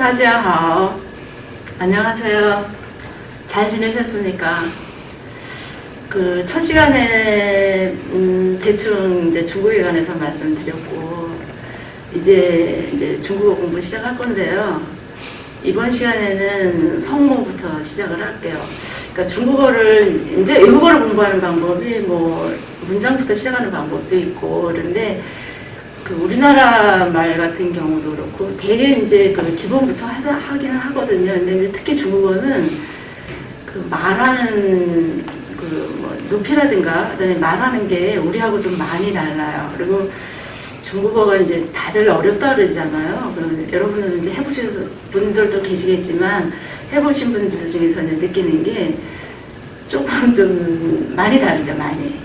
大家好. 안녕하세요. 잘 지내셨습니까? 그 첫 시간에 음, 대충 이제 중국에 관해서 말씀드렸고 이제 이제 중국어 공부 시작할 건데요. 이번 시간에는 성모부터 시작을 할게요. 그러니까 중국어를 이제 외국어를 공부하는 방법이 뭐 문장부터 시작하는 방법도 있고 그런데 그 우리나라 말 같은 경우도 그렇고 되게 이제 그 기본부터 하자, 하기는 하거든요. 근데 특히 중국어는 그 말하는 그 뭐 높이라든가 그다음에 말하는 게 우리하고 좀 많이 달라요. 그리고 중국어가 이제 다들 어렵다 그러잖아요. 그럼 여러분은 이제 해보신 분들도 계시겠지만 해보신 분들 중에서는 느끼는 게 조금 좀 많이 다르죠, 많이.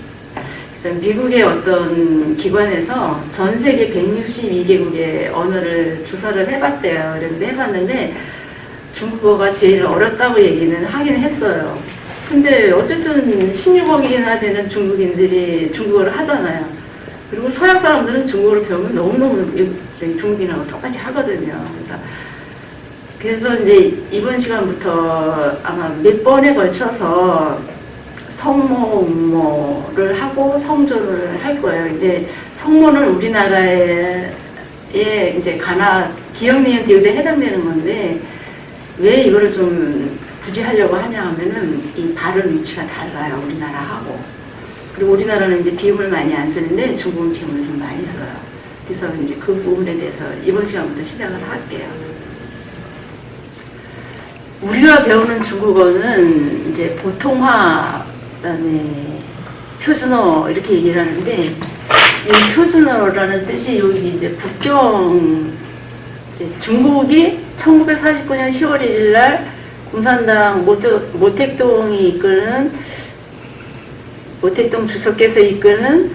그래서 미국의 어떤 기관에서 전 세계 162개국의 언어를 조사를 해봤대요. 그런데 해봤는데 중국어가 제일 어렵다고 얘기는 하긴 했어요. 근데 어쨌든 16억이나 되는 중국인들이 중국어를 하잖아요. 그리고 서양 사람들은 중국어를 배우면 너무너무 저희 중국인하고 똑같이 하거든요. 그래서 그래서 이제 이번 시간부터 아마 몇 번에 걸쳐서 성모, 음모를 하고 성조를 할 거예요. 근데 성모는 우리나라에 이제 가나 니은 디귿에 해당되는 건데 왜 이거를 좀 굳이 하려고 하냐 하면은 이 발음 위치가 달라요. 우리나라하고. 그리고 우리나라는 이제 비음을 많이 안 쓰는데 중국은 비음을 좀 많이 써요. 그래서 이제 그 부분에 대해서 이번 시간부터 시작을 할게요. 우리가 배우는 중국어는 이제 보통화, 그다음에 표준어 이렇게 얘기를 하는데 이 표준어라는 뜻이 여기 이제 북경 이제 중국이 1949년 10월 1일 날 공산당 모택동이 이끄는 모택동 주석께서 이끄는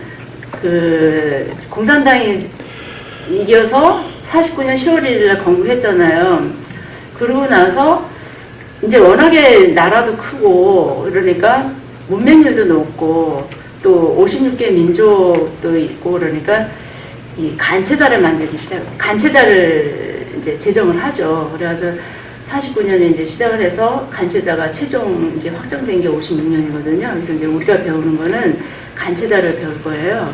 그 공산당이 이겨서 49년 10월 1일 날 건국했잖아요. 그러고 나서 이제 워낙에 나라도 크고 그러니까 문맹률도 높고 또 56개 민족도 있고 그러니까 이 간체자를 만들기 시작, 간체자를 이제 제정을 하죠. 그래서 49년에 이제 시작을 해서 간체자가 최종 이제 확정된 게 56년이거든요. 그래서 이제 우리가 배우는 거는 간체자를 배울 거예요.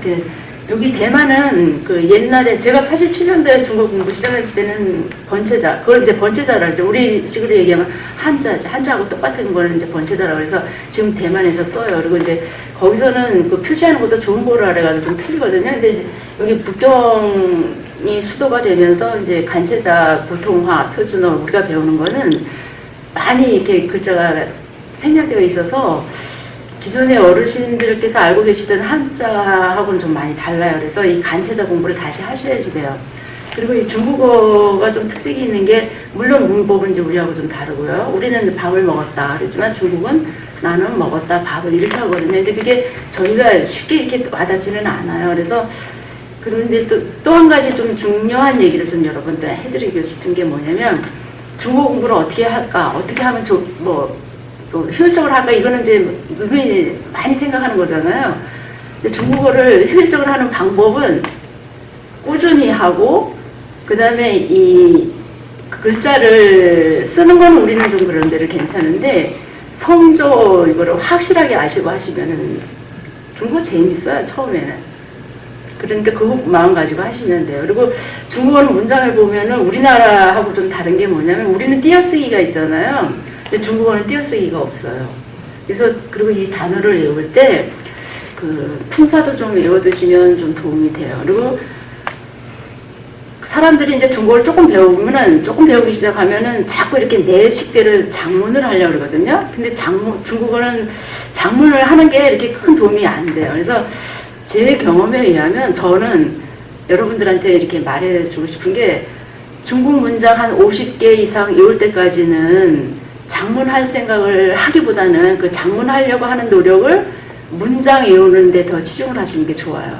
그 여기 대만은 그 옛날에 제가 87년도에 중국 공부 시작했을 때는 번체자, 그걸 이제 번체자라 하죠. 우리 식으로 얘기하면 한자죠. 한자하고 똑같은 거는 이제 번체자라고 해서 지금 대만에서 써요. 그리고 이제 거기서는 그 표시하는 것도 좋은 거를 알아가지고 좀 틀리거든요. 근데 여기 북경이 수도가 되면서 이제 간체자 보통화 표준어 우리가 배우는 거는 많이 이렇게 글자가 생략되어 있어서 기존의 어르신들께서 알고 계시던 한자하고는 좀 많이 달라요. 그래서 이 간체자 공부를 다시 하셔야지 돼요. 그리고 이 중국어가 좀 특색이 있는 게 물론 문법은 이제 우리하고 좀 다르고요. 우리는 밥을 먹었다 그랬지만 중국은 나는 먹었다 밥을 이렇게 하거든요. 근데 그게 저희가 쉽게 이렇게 와닿지는 않아요. 그래서 그런데 또 또 한 가지 좀 중요한 얘기를 좀 여러분들 해드리고 싶은 게 뭐냐면 중국어 공부를 어떻게 할까? 어떻게 하면 좀뭐 또 효율적으로 할까 이거는 이제 은근히 많이 생각하는 거잖아요. 근데 중국어를 효율적으로 하는 방법은 꾸준히 하고 그 다음에 이 글자를 쓰는 거는 우리는 좀 그런 데를 괜찮은데 성조 이거를 확실하게 아시고 하시면은 중국어 재밌어요 처음에는. 그러니까 그 마음 가지고 하시면 돼요. 그리고 중국어는 문장을 보면은 우리나라하고 좀 다른 게 뭐냐면 우리는 띄어쓰기가 있잖아요. 근데 중국어는 띄어쓰기가 없어요. 그래서 그리고 이 단어를 외울 때 그 품사도 좀 외워두시면 좀 도움이 돼요. 그리고 사람들이 이제 중국어를 조금 배우면은 조금 배우기 시작하면은 자꾸 이렇게 내 식대로 장문을 하려고 그러거든요. 근데 장문 중국어는 장문을 하는 게 이렇게 큰 도움이 안 돼요. 그래서 제 경험에 의하면 저는 여러분들한테 이렇게 말해주고 싶은 게 중국 문장 한 50개 이상 외울 때까지는 장문할 생각을 하기보다는 그 장문하려고 하는 노력을 문장 외우는데 더 치중을 하시는 게 좋아요.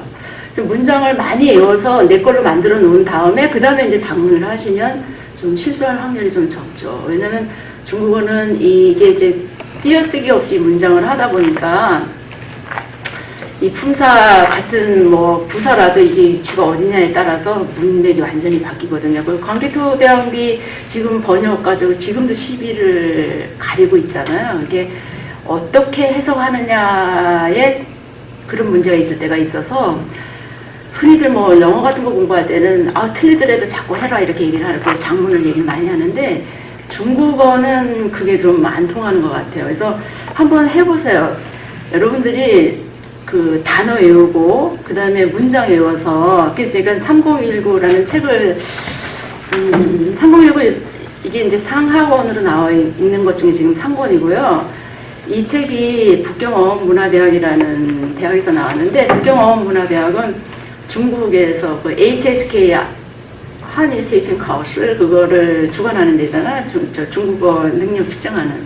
문장을 많이 외워서 내 걸로 만들어 놓은 다음에 그 다음에 이제 장문을 하시면 좀 실수할 확률이 좀 적죠. 왜냐면 중국어는 이게 이제 띄어쓰기 없이 문장을 하다 보니까 이 품사 같은 뭐 부사라도 이게 위치가 어디냐에 따라서 문맥이 완전히 바뀌거든요. 그 광개토 대왕비 지금 번역 가지고 지금도 시비를 가리고 있잖아요. 이게 어떻게 해석하느냐에 그런 문제가 있을 때가 있어서 흔히들 뭐 영어 같은 거 공부할 때는 아 틀리더라도 자꾸 해라 이렇게 얘기를 하고 장문을 얘기를 많이 하는데 중국어는 그게 좀 안 통하는 것 같아요. 그래서 한번 해보세요. 여러분들이 그 단어 외우고 그 다음에 문장 외워서 그래서 제가 3019라는 책을 음, 3019 이게 이제 상하원으로 나와 있는 것 중에 지금 3권이고요. 이 책이 북경어문화대학이라는 대학에서 나왔는데 북경어문화대학은 중국에서 그 HSK 한일 세이핑 가오스 그거를 주관하는 데잖아요. 중, 저 중국어 능력 측정하는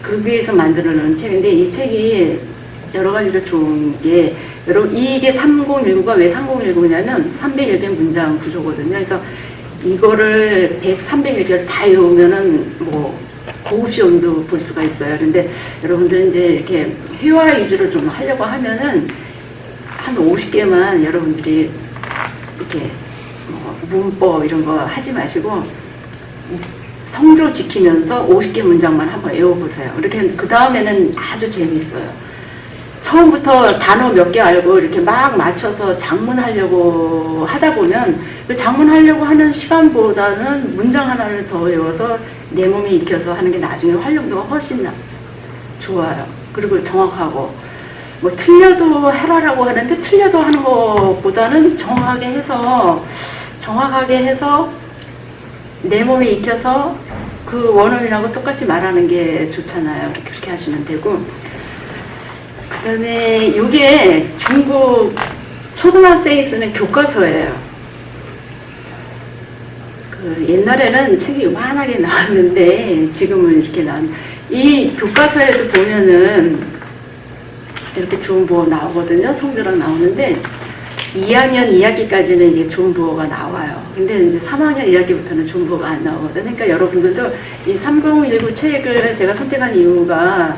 거기에서 만들어 놓은 책인데 이 책이 여러 가지로 좋은 게 여러분 이게 3019가 왜 3019냐면 301개 문장 구조거든요. 그래서 이거를 100, 301개를 다 외우면은 뭐 고급 시험도 볼 수가 있어요. 그런데 여러분들은 이제 이렇게 회화 위주로 좀 하려고 하면은 한 50개만 여러분들이 이렇게 뭐 문법 이런 거 하지 마시고 성조 지키면서 50개 문장만 한번 외워보세요. 이렇게 그 다음에는 아주 재밌어요. 처음부터 단어 몇 개 알고 이렇게 막 맞춰서 장문하려고 하다 보면 그 장문하려고 하는 시간보다는 문장 하나를 더 외워서 내 몸에 익혀서 하는 게 나중에 활용도가 훨씬 나- 좋아요. 그리고 정확하고 뭐 틀려도 해라라고 하는데 틀려도 하는 것보다는 정확하게 해서 정확하게 해서 내 몸에 익혀서 그 원어민하고 똑같이 말하는 게 좋잖아요. 이렇게 그렇게 하시면 되고 그다음에 이게 중국 초등학생이 쓰는 교과서예요. 그 옛날에는 책이 요만하게 나왔는데 지금은 이렇게 나온 이 교과서에도 보면은 이렇게 좋은 부어 나오거든요. 성조랑 나오는데 2학년 2학기까지는 이게 좋은 부어가 나와요. 근데 이제 3학년 1학기부터는 좋은 부어가 안 나오거든요. 그러니까 여러분들도 이 3019 책을 제가 선택한 이유가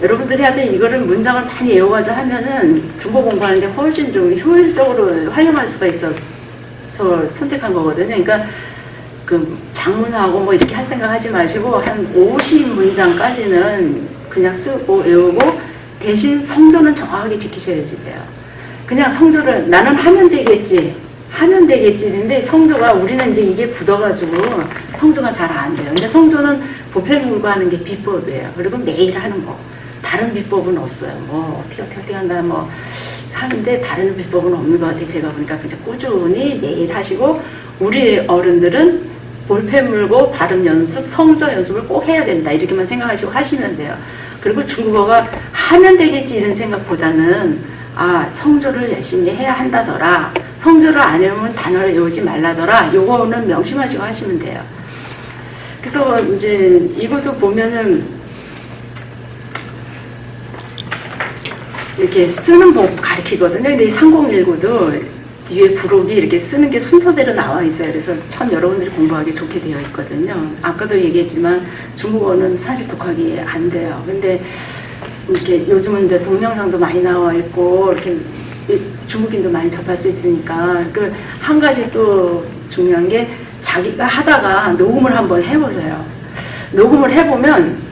여러분들이 하여튼 이거를 문장을 많이 외워가지고 하면은 중国공부하는데 훨씬 좀 효율적으로 활용할 수가 있어서 선택한 거거든요. 그러니까 그 장문하고 뭐 이렇게 할 생각 하지 마시고 한 50문장까지는 그냥 쓰고 외우고 대신 성조는 정확하게 지키셔야 돼요. 그냥 성조를 나는 하면 되겠지. 하면 되겠지. 근데 성조가 우리는 이제 이게 굳어가지고 성조가 잘 안 돼요. 근데 성조는 보편문과 하는 게 비법이에요. 그리고 매일 하는 거. 다른 비법은 없어요. 뭐 어떻게 어떻게 한다 뭐 하는데 다른 비법은 없는 것 같아요. 제가 보니까 그냥 꾸준히 매일 하시고 우리 어른들은 볼펜 물고 발음 연습, 성조 연습을 꼭 해야 된다. 이렇게만 생각하시고 하시면 돼요. 그리고 중국어가 하면 되겠지 이런 생각보다는 아 성조를 열심히 해야 한다더라. 성조를 안 외우면 단어를 외우지 말라더라. 요거는 명심하시고 하시면 돼요. 그래서 이제 이것도 보면은 이렇게 쓰는 법 가르치거든요. 근데 이 3019도 뒤에 부록이 이렇게 쓰는 게 순서대로 나와 있어요. 그래서 참 여러분들이 공부하기 좋게 되어 있거든요. 아까도 얘기했지만 중국어는 사실 독학이 안 돼요. 근데 이렇게 요즘은 이제 동영상도 많이 나와 있고 이렇게 중국인도 많이 접할 수 있으니까 그 한 가지 또 중요한 게 자기가 하다가 녹음을 한번 해보세요. 녹음을 해보면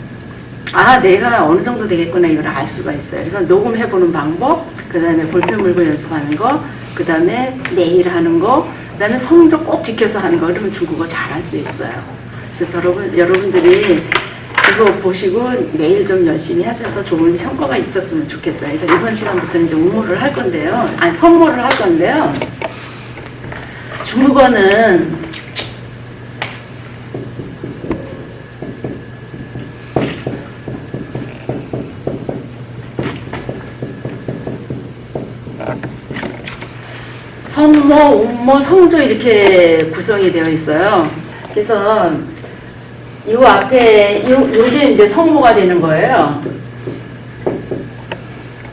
아 내가 어느 정도 되겠구나 이걸 알 수가 있어요. 그래서 녹음해 보는 방법, 그 다음에 볼펜 물고 연습하는 거, 그 다음에 매일 하는 거, 그 다음에 성적 꼭 지켜서 하는 거, 그러면 중국어 잘 할 수 있어요. 그래서 여러분, 여러분들이 이거 보시고 매일 좀 열심히 하셔서 좋은 성과가 있었으면 좋겠어요. 그래서 이번 시간부터는 이제 우모를 할 건데요. 아니, 성모를 할 건데요. 중국어는 성모, 운모, 성조 이렇게 구성이 되어 있어요. 그래서 이 앞에 요 요게 이제 성모가 되는 거예요.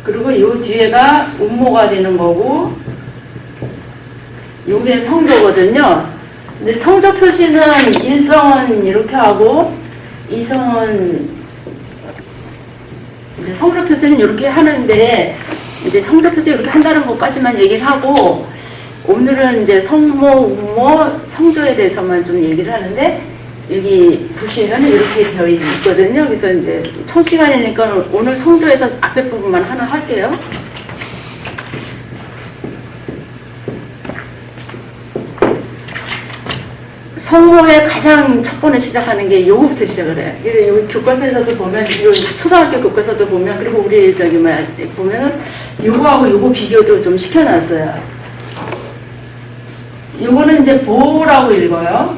그리고 요 뒤에가 운모가 되는 거고 요게 성조거든요. 근데 성조 표시는 일성은 이렇게 하고 이성은 이제 성조 표시는 이렇게 하는데 이제 성접해서 이렇게 한다는 것까지만 얘기를 하고 오늘은 이제 성모, 우모, 성조에 대해서만 좀 얘기를 하는데 여기 보시면 이렇게 되어 있거든요. 그래서 이제 첫 시간이니까 오늘 성조에서 앞에 부분만 하나 할게요. 성모의 가장 첫 번에 시작하는 게 요거부터 시작을 해요. 그래서 여기 교과서에서도 보면, 요 초등학교 교과서도 보면, 그리고 우리 저기 뭐야 보면은 요거하고 요거 비교도 좀 시켜놨어요. 요거는 이제 보라고 읽어요.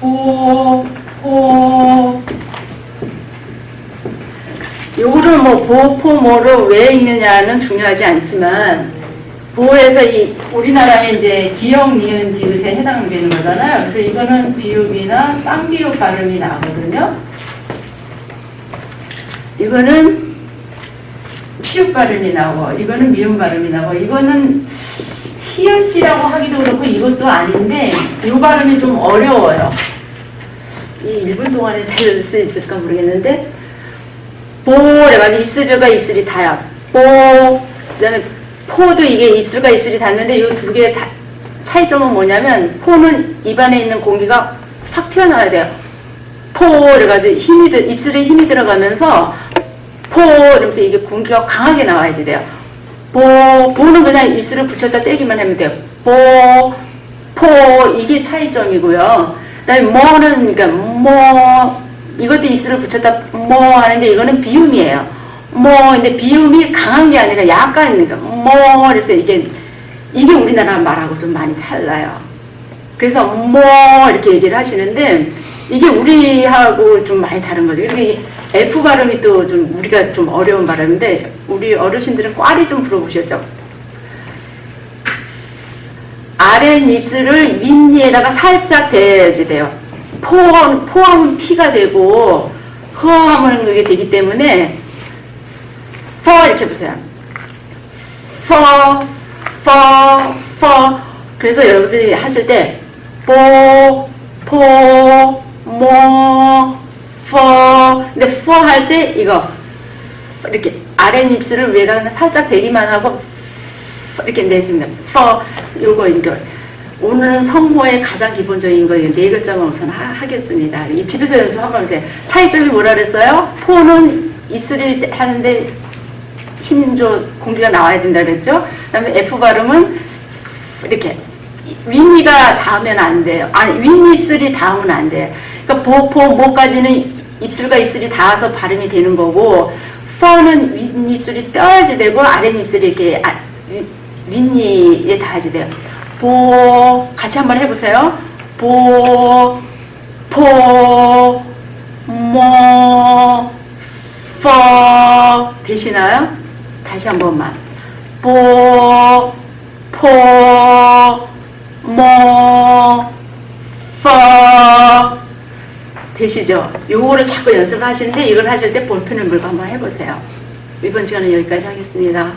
보, 보. 요거를 뭐 보, 포, 뭐로 왜 읽느냐는 중요하지 않지만 보에서 이 우리나라에 이제 기역, 니은, 디귿에 해당되는 거잖아요. 그래서 이거는 비읍이나 쌍비읍 발음이 나거든요. 이거는 피읍 발음이 나오고, 이거는 미음 발음이 나오고, 이거는 히읗이라고 하기도 그렇고 이것도 아닌데 이 발음이 좀 어려워요. 이 1분 동안에 될수 있을까 모르겠는데 보래가지고 입술과 입술이 닿아요. 보 그다음에 포도 이게 입술과 입술이 닿는데 이 두 개의 다- 차이점은 뭐냐면 포는 입안에 있는 공기가 확 튀어나와야 돼요. 포 그래가지고 힘이 들 입술에 힘이 들어가면서 포 이러면서 이게 공기가 강하게 나와야지 돼요. 보 보는 그냥 입술을 붙였다 떼기만 하면 돼요. 보, 포 이게 차이점이고요. 그다음에 뭐는 그러니까 뭐 이것도 입술을 붙였다 뭐 하는데 이거는 비음이에요. 뭐 근데 비음이 강한 게 아니라 약간 그러니까 뭐 그래서 이게 이게 우리나라 말하고 좀 많이 달라요. 그래서 뭐 이렇게 얘기를 하시는데 이게 우리하고 좀 많이 다른 거죠. 그리고 이 F 발음이 또 좀 우리가 좀 어려운 발음인데 우리 어르신들은 꽈리 좀 불어보셨죠? 아랫 입술을 윗니에다가 살짝 대야지 돼요. 포, 포하면 피가 되고 허하면 그게 되기 때문에 퍼 이렇게 보세요. 퍼, 퍼, 퍼. 그래서 여러분들이 하실 때 뽀, 포, 모, 퍼. 근데 퍼할때 이거 이렇게 아랫 입술을 위에다 그냥 살짝 대기만 하고 이렇게 내줍니다. 퍼 요거 이제 오늘은 성모의 가장 기본적인 거예요. 네 글자만 우선 하, 겠습니다이 집에서 연습 한번 해보세요. 차이점이 뭐라 그랬어요? 포는 입술이 하는데 힘줘 공기가 나와야 된다 그랬죠? 그 다음에 F 발음은 이렇게 윗니가 닿으면 안 돼요. 아니 윗입술이 닿으면 안 돼요. 그러니까 보포 모까지는 입술과 입술이 닿아서 발음이 되는 거고 퍼는 윗입술이 떠야지 되고 아랫입술이 이렇게 아, 윗- 윗니에 닿아야지 돼요. 보 같이 한번 해보세요. 보, 포, 모, 퍼 되시나요? 다시 한 번만. 보, 포, 모, 퍼 되시죠? 요거를 자꾸 연습을 하시는데 이걸 하실 때 볼펜을 물고 한번 해보세요. 이번 시간은 여기까지 하겠습니다.